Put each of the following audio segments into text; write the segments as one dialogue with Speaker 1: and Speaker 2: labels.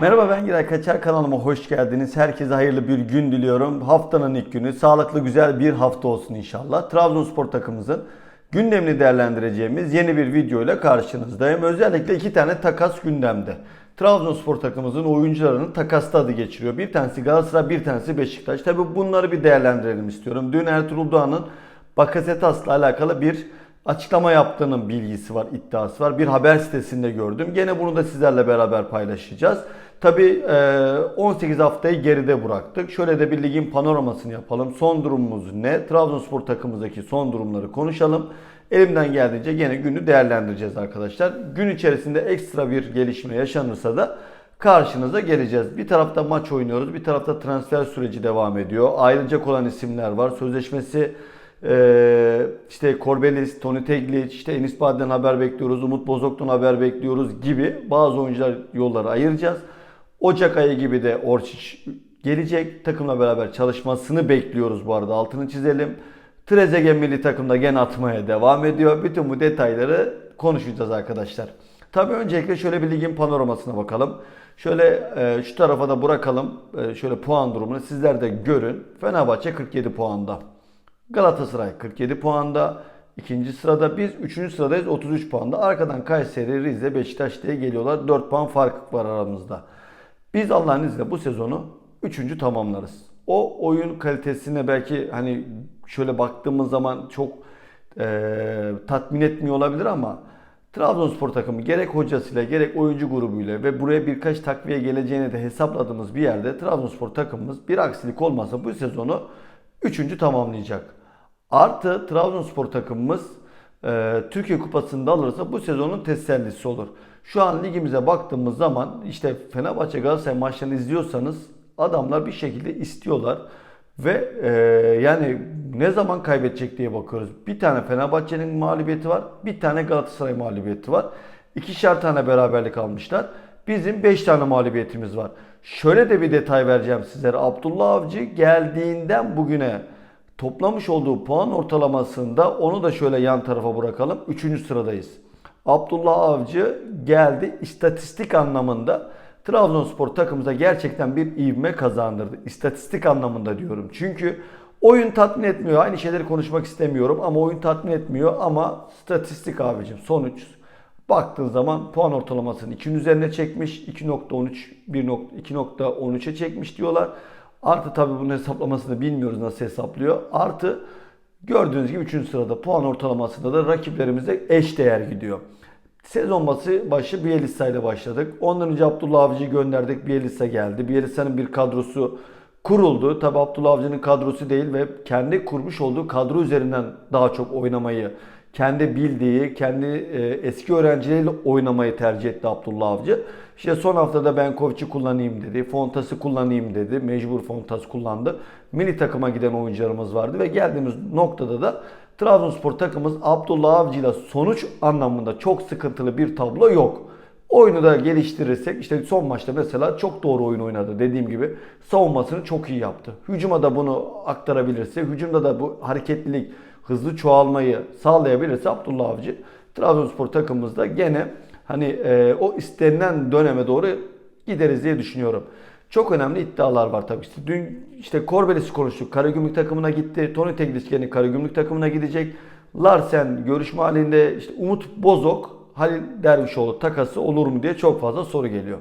Speaker 1: Merhaba ben Giray Kaçar kanalıma hoş geldiniz. Herkese hayırlı bir gün diliyorum. Haftanın ilk günü sağlıklı güzel bir hafta olsun inşallah. Trabzonspor takımımızın gündemini değerlendireceğimiz yeni bir video ile karşınızdayım. Özellikle iki tane takas gündemde. Trabzonspor takımımızın oyuncularının takasta adı geçiriyor. Bir tanesi Galatasaray, bir tanesi Beşiktaş. Tabi bunları bir değerlendirelim istiyorum. Dün Ertuğrul Doğan'ın Bakasetas'la alakalı bir açıklama yaptığının bilgisi var, iddiası var. Bir haber sitesinde gördüm. Gene bunu da sizlerle beraber paylaşacağız. Tabi 18 haftayı geride bıraktık. Şöyle de bir ligin panoramasını yapalım. Son durumumuz ne? Trabzonspor takımımızdaki son durumları konuşalım. Elimden geldiğince gene günü değerlendireceğiz arkadaşlar. Gün içerisinde ekstra bir gelişme yaşanırsa da karşınıza geleceğiz. Bir tarafta maç oynuyoruz, bir tarafta transfer süreci devam ediyor. Ayrılacak olan isimler var. Sözleşmesi ee, işte Korbelis, Tony Teglic, işte Enis Badden haber bekliyoruz, Umut Bozok'tan haber bekliyoruz gibi bazı oyuncular yolları ayıracağız. Ocak ayı gibi de Orçiç gelecek. Takımla beraber çalışmasını bekliyoruz bu arada altını çizelim. Trezeguet milli takımda gen atmaya devam ediyor. Bütün bu detayları konuşacağız arkadaşlar. Tabii öncelikle şöyle bir ligin panoramasına bakalım. Şöyle e, şu tarafa da bırakalım. E, şöyle puan durumunu sizler de görün. Fenerbahçe 47 puanda. Galatasaray 47 puanda. ikinci sırada biz 3. sıradayız 33 puanda. Arkadan Kayseri, Rize, Beşiktaş diye geliyorlar. 4 puan fark var aramızda. Biz Allah'ın izniyle bu sezonu 3. tamamlarız. O oyun kalitesine belki hani şöyle baktığımız zaman çok e, tatmin etmiyor olabilir ama Trabzonspor takımı gerek hocasıyla gerek oyuncu grubuyla ve buraya birkaç takviye geleceğini de hesapladığımız bir yerde Trabzonspor takımımız bir aksilik olmasa bu sezonu 3. tamamlayacak. Artı Trabzonspor takımımız e, Türkiye Kupası'nda alırsa bu sezonun tesellisi olur. Şu an ligimize baktığımız zaman işte Fenerbahçe Galatasaray maçlarını izliyorsanız adamlar bir şekilde istiyorlar. Ve e, yani ne zaman kaybedecek diye bakıyoruz. Bir tane Fenerbahçe'nin mağlubiyeti var. Bir tane Galatasaray mağlubiyeti var. İkişer tane beraberlik almışlar. Bizim 5 tane mağlubiyetimiz var. Şöyle de bir detay vereceğim sizlere. Abdullah Avcı geldiğinden bugüne toplamış olduğu puan ortalamasında onu da şöyle yan tarafa bırakalım. 3. sıradayız. Abdullah Avcı geldi istatistik anlamında Trabzonspor takımıza gerçekten bir ivme kazandırdı. İstatistik anlamında diyorum. Çünkü oyun tatmin etmiyor. Aynı şeyleri konuşmak istemiyorum ama oyun tatmin etmiyor ama statistik abicim sonuç baktığın zaman puan ortalamasını 2'nin üzerine çekmiş. 2.13 2.13'e çekmiş diyorlar. Artı tabii bunun hesaplamasını bilmiyoruz nasıl hesaplıyor. Artı gördüğünüz gibi 3. sırada puan ortalamasında da rakiplerimize eş değer gidiyor. Sezon başı, başı Bielitsa ile başladık. Ondan önce Abdullah Avcı'yı gönderdik. Bielitsa geldi. Bielitsa'nın bir kadrosu kuruldu. Tabi Abdullah Avcı'nın kadrosu değil ve kendi kurmuş olduğu kadro üzerinden daha çok oynamayı, kendi bildiği, kendi e, eski öğrencileriyle oynamayı tercih etti Abdullah Avcı. İşte son haftada ben Kovç'u kullanayım dedi. Fontas'ı kullanayım dedi. Mecbur Fontas kullandı. Milli takıma giden oyuncularımız vardı ve geldiğimiz noktada da Trabzonspor takımımız Abdullah Avcı ile sonuç anlamında çok sıkıntılı bir tablo yok. Oyunu da geliştirirsek işte son maçta mesela çok doğru oyun oynadı dediğim gibi savunmasını çok iyi yaptı. Hücuma da bunu aktarabilirse, hücumda da bu hareketlilik, hızlı çoğalmayı sağlayabilirse Abdullah Avcı Trabzonspor takımımızda gene hani e, o istenilen döneme doğru gideriz diye düşünüyorum. Çok önemli iddialar var tabii. İşte dün işte Korbelis'i konuştuk. Karagümrük takımına gitti. Tony Teglic yine Karagümrük takımına gidecek. Larsen görüşme halinde işte Umut Bozok, Halil Dervişoğlu takası olur mu diye çok fazla soru geliyor.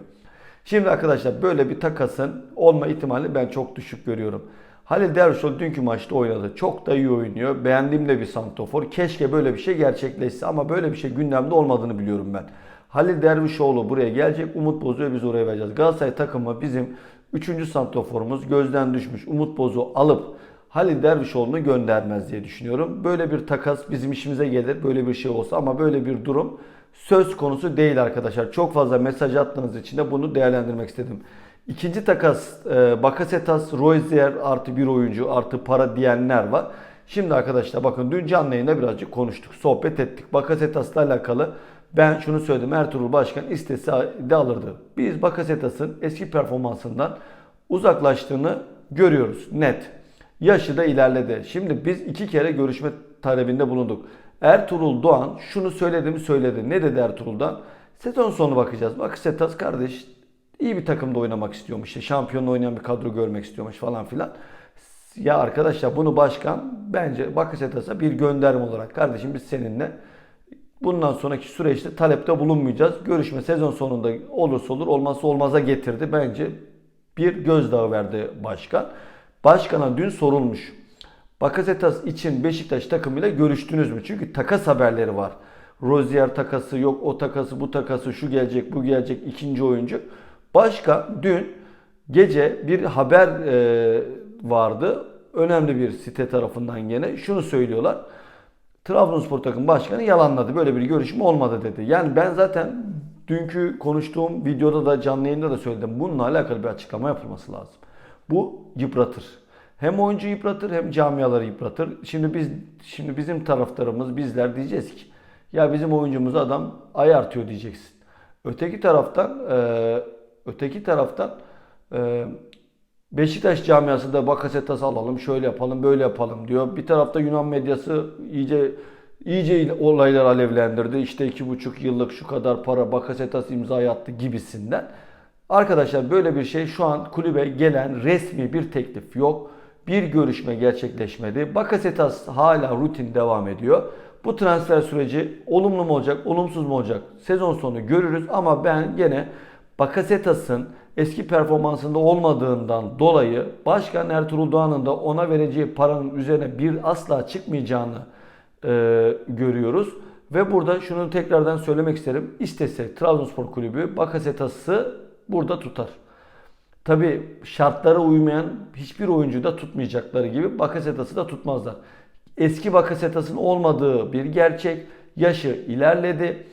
Speaker 1: Şimdi arkadaşlar böyle bir takasın olma ihtimalini ben çok düşük görüyorum. Halil Dervişoğlu dünkü maçta oynadı. Çok da iyi oynuyor. Beğendiğim de bir santofor. Keşke böyle bir şey gerçekleşse ama böyle bir şey gündemde olmadığını biliyorum ben. Halil Dervişoğlu buraya gelecek. Umut Bozu'yu biz oraya vereceğiz. Galatasaray takımı bizim 3. santroforumuz gözden düşmüş. Umut Bozu alıp Halil Dervişoğlu'nu göndermez diye düşünüyorum. Böyle bir takas bizim işimize gelir. Böyle bir şey olsa ama böyle bir durum söz konusu değil arkadaşlar. Çok fazla mesaj attığınız için de bunu değerlendirmek istedim. İkinci takas e, Bakasetas, Rozier artı bir oyuncu artı para diyenler var. Şimdi arkadaşlar bakın dün canlı yayında birazcık konuştuk, sohbet ettik. Bakasetas'la alakalı ben şunu söyledim. Ertuğrul Başkan istese de alırdı. Biz Bakasetas'ın eski performansından uzaklaştığını görüyoruz net. Yaşı da ilerledi. Şimdi biz iki kere görüşme talebinde bulunduk. Ertuğrul Doğan şunu söyledi mi söyledi. Ne dedi Ertuğrul'dan? Sezon sonu bakacağız. Bakasetas kardeş iyi bir takımda oynamak istiyormuş. İşte şampiyonla oynayan bir kadro görmek istiyormuş falan filan. Ya arkadaşlar bunu başkan bence Bakasetas'a bir gönderme olarak kardeşim biz seninle bundan sonraki süreçte talepte bulunmayacağız. Görüşme sezon sonunda olursa olur olmazsa olmaza getirdi. Bence bir gözdağı verdi başkan. Başkana dün sorulmuş. Bakasetas için Beşiktaş takımıyla görüştünüz mü? Çünkü takas haberleri var. Rozier takası yok, o takası, bu takası, şu gelecek, bu gelecek, ikinci oyuncu. Başkan dün gece bir haber e, vardı. Önemli bir site tarafından gene. Şunu söylüyorlar. Trabzonspor takım başkanı yalanladı. Böyle bir görüşme olmadı dedi. Yani ben zaten dünkü konuştuğum videoda da canlı yayında da söyledim. Bununla alakalı bir açıklama yapılması lazım. Bu yıpratır. Hem oyuncu yıpratır hem camiaları yıpratır. Şimdi biz şimdi bizim taraftarımız bizler diyeceğiz ki ya bizim oyuncumuz adam ayartıyor diyeceksin. Öteki taraftan e, öteki taraftan e, Beşiktaş camiası da Bakasetas alalım, şöyle yapalım, böyle yapalım diyor. Bir tarafta Yunan medyası iyice iyice olaylar alevlendirdi. İşte iki buçuk yıllık şu kadar para Bakasetas imza attı gibisinden. Arkadaşlar böyle bir şey şu an kulübe gelen resmi bir teklif yok. Bir görüşme gerçekleşmedi. Bakasetas hala rutin devam ediyor. Bu transfer süreci olumlu mu olacak, olumsuz mu olacak? Sezon sonu görürüz ama ben gene Bakasetas'ın eski performansında olmadığından dolayı Başkan Ertuğrul Doğan'ın da ona vereceği paranın üzerine bir asla çıkmayacağını e, görüyoruz. Ve burada şunu tekrardan söylemek isterim. İstese Trabzonspor Kulübü Bakasetas'ı burada tutar. Tabi şartlara uymayan hiçbir oyuncu da tutmayacakları gibi Bakasetas'ı da tutmazlar. Eski Bakasetas'ın olmadığı bir gerçek. Yaşı ilerledi.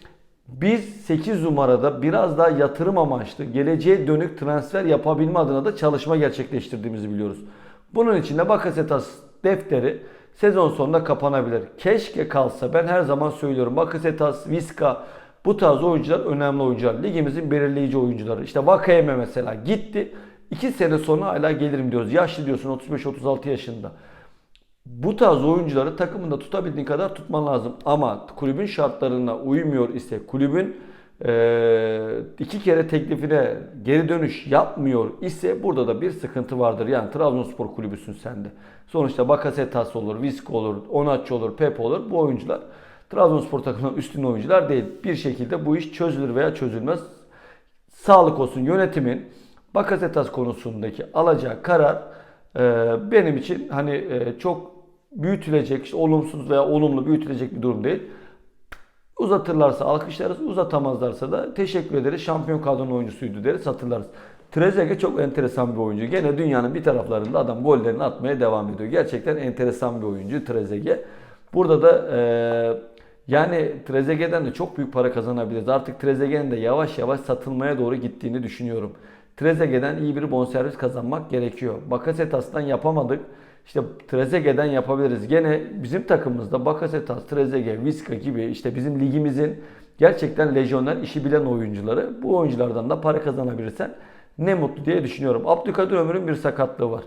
Speaker 1: Biz 8 numarada biraz daha yatırım amaçlı geleceğe dönük transfer yapabilme adına da çalışma gerçekleştirdiğimizi biliyoruz. Bunun için de Bakasetas defteri sezon sonunda kapanabilir. Keşke kalsa ben her zaman söylüyorum Bakasetas, Viska bu tarz oyuncular önemli oyuncular. Ligimizin belirleyici oyuncuları. İşte Vakayeme mesela gitti. 2 sene sonra hala gelirim diyoruz. Yaşlı diyorsun 35-36 yaşında. Bu tarz oyuncuları takımında tutabildiğin kadar tutman lazım. Ama kulübün şartlarına uymuyor ise kulübün iki kere teklifine geri dönüş yapmıyor ise burada da bir sıkıntı vardır. Yani Trabzonspor kulübüsün sende. Sonuçta Bakasetas olur, Visk olur, Onatçı olur, Pep olur. Bu oyuncular Trabzonspor takımının üstün oyuncular değil. Bir şekilde bu iş çözülür veya çözülmez. Sağlık olsun yönetimin Bakasetas konusundaki alacağı karar benim için hani e, çok büyütülecek, işte olumsuz veya olumlu büyütülecek bir durum değil. Uzatırlarsa alkışlarız, uzatamazlarsa da teşekkür ederiz. Şampiyon kadronun oyuncusuydu deriz, hatırlarız. Trezeguet çok enteresan bir oyuncu. Gene dünyanın bir taraflarında adam gollerini atmaya devam ediyor. Gerçekten enteresan bir oyuncu Trezeguet. Burada da e, yani Trezeguet'den de çok büyük para kazanabiliriz. Artık Trezeguet'in de yavaş yavaş satılmaya doğru gittiğini düşünüyorum. Trezeguet'den iyi bir bonservis kazanmak gerekiyor. Bakasetas'tan yapamadık. İşte Trezeguet'den yapabiliriz. Gene bizim takımımızda Bakasetas, Trezeguet, Viska gibi işte bizim ligimizin gerçekten lejyoner işi bilen oyuncuları. Bu oyunculardan da para kazanabilirsen ne mutlu diye düşünüyorum. Abdülkadir Ömür'ün bir sakatlığı var.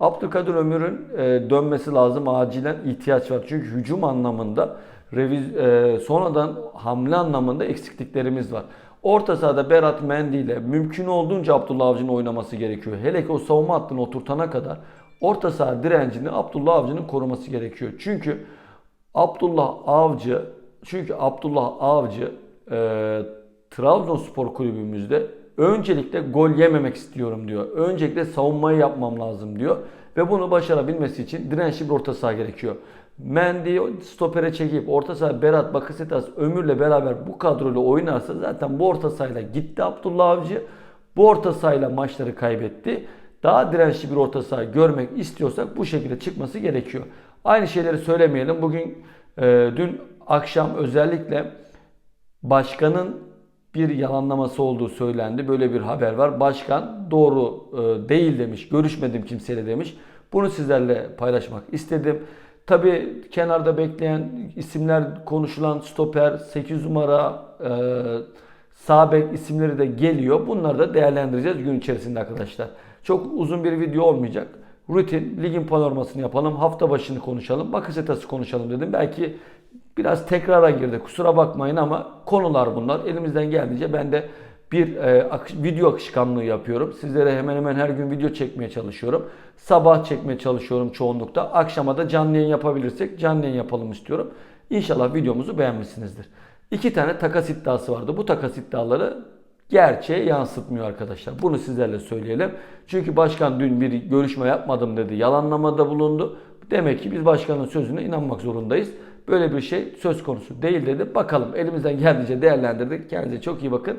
Speaker 1: Abdülkadir Ömür'ün e, dönmesi lazım. Acilen ihtiyaç var. Çünkü hücum anlamında reviz, e, sonradan hamle anlamında eksikliklerimiz var. Orta sahada Berat Mendy ile mümkün olduğunca Abdullah Avcı'nın oynaması gerekiyor. Hele ki o savunma hattını oturtana kadar orta saha direncini Abdullah Avcı'nın koruması gerekiyor. Çünkü Abdullah Avcı çünkü Abdullah Avcı e, Trabzonspor kulübümüzde öncelikle gol yememek istiyorum diyor. Öncelikle savunmayı yapmam lazım diyor. Ve bunu başarabilmesi için dirençli bir orta saha gerekiyor. Mendy stopere çekip orta saha Berat Bakasetas Ömür'le beraber bu kadroyla oynarsa zaten bu orta sahayla gitti Abdullah Avcı. Bu orta sahayla maçları kaybetti. Daha dirençli bir orta saha görmek istiyorsak bu şekilde çıkması gerekiyor. Aynı şeyleri söylemeyelim. Bugün e, dün akşam özellikle başkanın bir yalanlaması olduğu söylendi. Böyle bir haber var. Başkan doğru e, değil demiş. Görüşmedim kimseyle demiş. Bunu sizlerle paylaşmak istedim. Tabi kenarda bekleyen isimler konuşulan stoper, 8 numara, e, sağ bek isimleri de geliyor. Bunları da değerlendireceğiz gün içerisinde arkadaşlar. Çok uzun bir video olmayacak. Rutin ligin panormasını yapalım. Hafta başını konuşalım. Bakasetas'ı konuşalım dedim. Belki biraz tekrara girdi. Kusura bakmayın ama konular bunlar. Elimizden geldiğince ben de bir e, akış- video akışkanlığı yapıyorum. Sizlere hemen hemen her gün video çekmeye çalışıyorum. Sabah çekmeye çalışıyorum çoğunlukta. Akşama da canlı yayın yapabilirsek canlı yayın yapalım istiyorum. İnşallah videomuzu beğenmişsinizdir. İki tane takas iddiası vardı. Bu takas iddiaları gerçeğe yansıtmıyor arkadaşlar. Bunu sizlerle söyleyelim. Çünkü başkan dün bir görüşme yapmadım dedi. Yalanlamada bulundu. Demek ki biz başkanın sözüne inanmak zorundayız. Böyle bir şey söz konusu değil dedi. Bakalım elimizden geldiğince değerlendirdik. Kendinize çok iyi bakın.